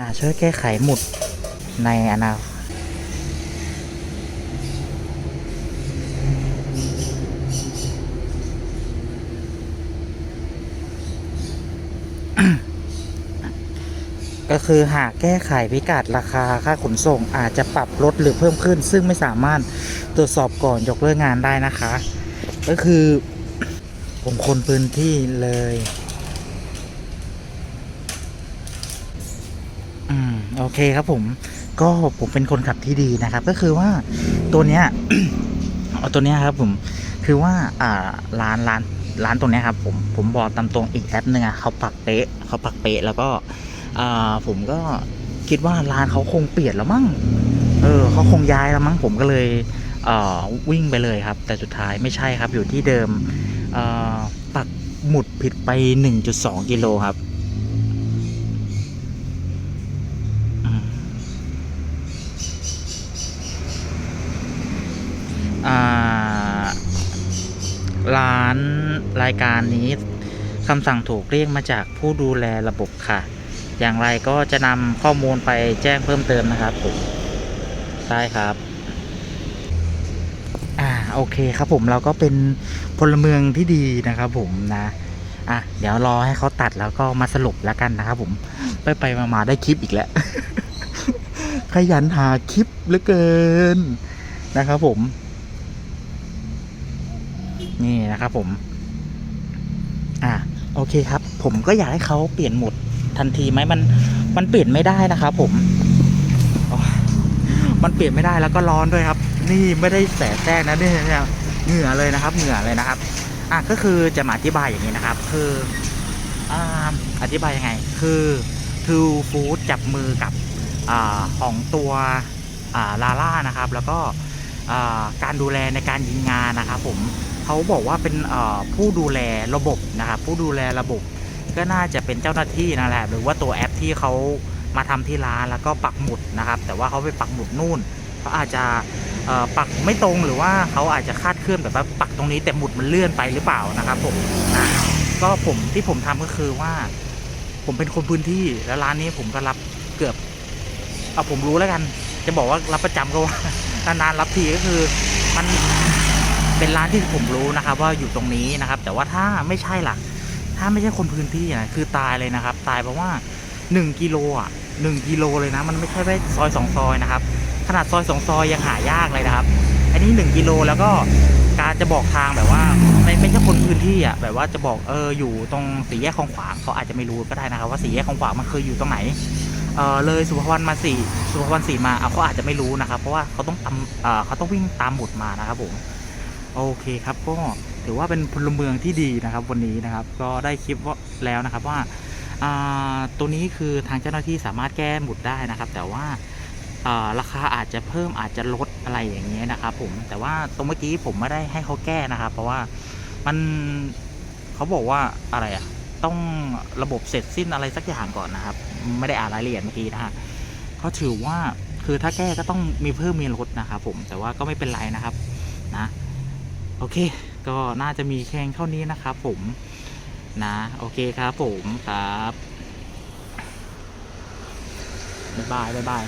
นะช่วยแก้ไขหมุดในอนาคตก็คือหากแก้ไขพิกัดราคาค่าขนส่งอาจจะปรับลดหรือเพิ่มขึ้น ซึ่งไม่สามารถตรวจสอบก่อนยกเลิกงานได้นะคะ ก็คือผมคนพื้นที่เลย อืมโอ เคครับผมก็ผมเป็นคนขับที่ดีนะครับ ก็คือว่าตัวเนี้ยเอาตัวเนี้ยครับผมคือว่าอ่าร้านร้านร้านตรงเนี้ยครับผมผมบอกตามตรงอีกแอปหนึ่งอะเขาปักเป๊ะเขาปักเป๊ะแล้วก็อ่าผมก็คิดว่าร้านเขาคงเปลี่ยนแล้วมั้งเออเขาคงย้ายแล้วมั้งผมก็เลยเอ่อวิ่งไปเลยครับ แต่สุดท้ายไม่ใช่ครับอยู่ที่เดิมอ่อปักหมุดผิดไป 1.2 กิโลครับอืม อ่า ร้านรายการนี้คำสั่งถูกเรียกมาจากผู้ดูแลระบบค่ะ อย่างไรก็จะนำข้อมูลไปแจ้งเพิ่มเติมนะครับผมได้ครับอ่าโอเคครับผมเราก็เป็นพลเมืองที่ดีนะครับผมนะอะเดี๋ยวรอให้เขาตัดแล้วก็มาสรุปแล้วกันนะครับผมไปไปมามาได้คลิปอีกแล้ว ขยันหาคลิปเหลือเกินนะครับผม นี่นะครับผม อ่าโอเคครับ ผมก็อยากให้เขาเปลี่ยนโหมดทันทีไหมมัน มันเปลี่ยนไม่ได้นะครับผมมันเปลี่ยนไม่ได้แล้วก็ร้อนด้วยครับ นี่ไม่ได้แสแจ้งนะเนี่ยเนี่ยเหงื่อเลยนะครับ เหงื่อเลยนะครับ อะก็คือจะมาอธิบายอย่างนี้นะครับ คืออ่าอธิบายยังไง คือ True Food จับมือกับอ่าของตัวอ่าลาล่านะครับ แล้วก็การดูแลในการยิงงานนะครับผม เขาบอกว่าเป็นผู้ดูแลระบบนะครับผู้ดูแลระบบก็น่าจะเป็นเจ้าหน้าที่นั่นแหละหรือว่าตัวแอปที่เขามาทำที่ร้านแล้วก็ปักหมุดนะครับ แต่ว่าเขาไปปักหมุดนู่นเขาอาจจะปักไม่ตรงหรือว่าเขาอาจจะคาดเคลื่อนแบบว่าปักตรงนี้แต่หมุดมันเลื่อนไปหรือเปล่านะครับผมนะก็ผมที่ผมทำก็คือว่า ผมเป็นคนพื้นที่แล้วร้านนี้ผมก็รับเกือบเอาผมรู้แล้วกัน จะบอกว่ารับประจำก็ว่านานๆรับทีก็คือมัน เป็นร้านที่ผมรู้นะครับ ว่าอยู่ตรงนี้นะครับ แต่ว่าถ้าไม่ใช่ล่ะ ถ้าไม่ใช่คนพื้นที่นะคือตายเลยนะครับ ตายเพราะว่า 1กิโลอะ1กิโลเลยนะ มันไม่ใช่แค่ซอยสองซอยนะครับ ขนาดซอยสองซอยยังหายากเลยนะครับ อันนี้ 1กิโลแล้วก็การจะบอกทางแบบว่าไม่ไม่ใช่คนพื้นที่อะแบบว่าจะบอกเอออยู่ตรงสี่แยกคลองขวางเขาอาจจะไม่รู้ก็ได้นะครับ ว่าสี่แยกคลองขวางมันเคยอยู่ตรงไหนเออเลยสุภวรรณมาสี่สุภวรรณสี่มาเขาอาจจะไม่รู้นะครับ เพราะว่าเขาต้องตามเออเขาต้องวิ่งตามหมุดมานะครับผม โอเคครับก็ถือว่าเป็นพลเมืองที่ดีนะครับวันนี้นะครับ ก็ได้คลิปว่าแล้วนะครับว่าาตัวนี้คือทางเจ้าหน้าที่สามารถแก้หมุดได้นะครับ แต่ว่าอ่าราคาอาจจะเพิ่มอาจจะลดอะไรอย่างเงี้ยนะครับผมแต่ว่าตรงเมื่อกี้ผมไม่ได้ให้เขาแก้นะครับ เพราะว่ามันเขาบอกว่าอะไรอะต้องระบบเสร็จสิ้นอะไรสักอย่างก่อนนะครับ ไม่ได้อ่านรายละเอียดเมื่อกี้นะฮะเขาถือว่าคือถ้าแก้ก็ต้องมีเพิ่มมีลดนะครับผมแต่ว่าก็ไม่เป็นไรนะครับนะ โอเค ก็น่าจะมีแค่เท่านี้นะครับผมนะโอเคครับผมครับบ๊ายบายบ๊ายบาย